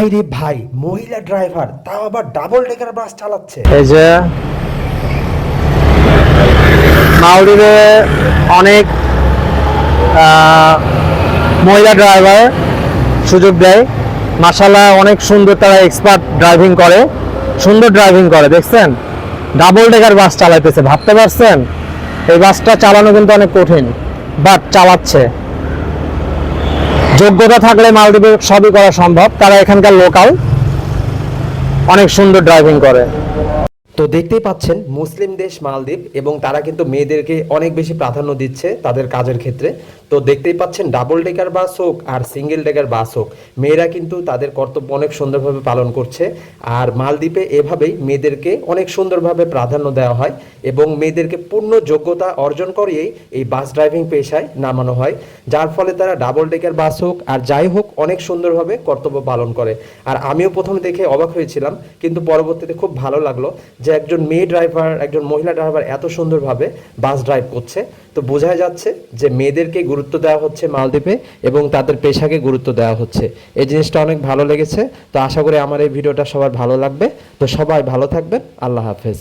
ভাই রে ভাই, মহিলা ড্রাইভার তাও আবার ডাবল ডেকার বাস চালাচ্ছে। এই যে মাউরিতে অনেক মহিলা ড্রাইভার সুযোগ দেয়। মাসাল্লাহ অনেক সুন্দর তারা এক্সপার্ট ড্রাইভিং করে, সুন্দর ড্রাইভিং করে, দেখছেন? ডাবল ডেকার বাস চালাইতেছে, ভাবতে পারছেন? এই বাসটা চালানো কিন্তু অনেক কঠিন বাট চালাচ্ছে। যোগ্যতা থাকলে মালদ্বীপে সবই করা সম্ভব। তারা এখানকার লোকাল অনেক সুন্দর ড্রাইভিং করে। তো দেখতেই পাচ্ছেন, মুসলিম দেশ মালদ্বীপ এবং তারা কিন্তু মেয়েদেরকে অনেক বেশি প্রাধান্য দিচ্ছে তাদের কাজের ক্ষেত্রে। তো দেখতেই পাচ্ছেন ডাবল ডেকার বাস হোক আর সিঙ্গেল ডেকার বাস হোক, মেয়েরা কিন্তু তাদের কর্তব্য অনেক সুন্দরভাবে পালন করছে। আর মালদ্বীপে এভাবেই মেয়েদেরকে অনেক সুন্দরভাবে প্রাধান্য দেওয়া হয় এবং মেয়েদেরকে পূর্ণ যোগ্যতা অর্জন করিয়েই এই বাস ড্রাইভিং পেশায় নামানো হয়। যার ফলে তারা ডাবল ডেকার বাস হোক আর যাই হোক অনেক সুন্দরভাবে কর্তব্য পালন করে। আর আমিও প্রথম দেখে অবাক হয়েছিলাম, কিন্তু পরবর্তীতে খুব ভালো লাগল যে একজন মেয়ে ড্রাইভার একজন মহিলা ড্রাইভার এত সুন্দরভাবে বাস ড্রাইভ করছে। তো বোঝা যাচ্ছে যে মেয়েদেরকে গুরুত্ব দেওয়া হচ্ছে মালদ্বীপে এবং তাদের পেশাকে গুরুত্ব দেওয়া হচ্ছে। এই জিনিসটা অনেক ভালো লেগেছে। তো আশা করি আমার এই ভিডিওটা সবার ভালো লাগবে। তো সবাই ভালো থাকবেন। আল্লাহ হাফেজ।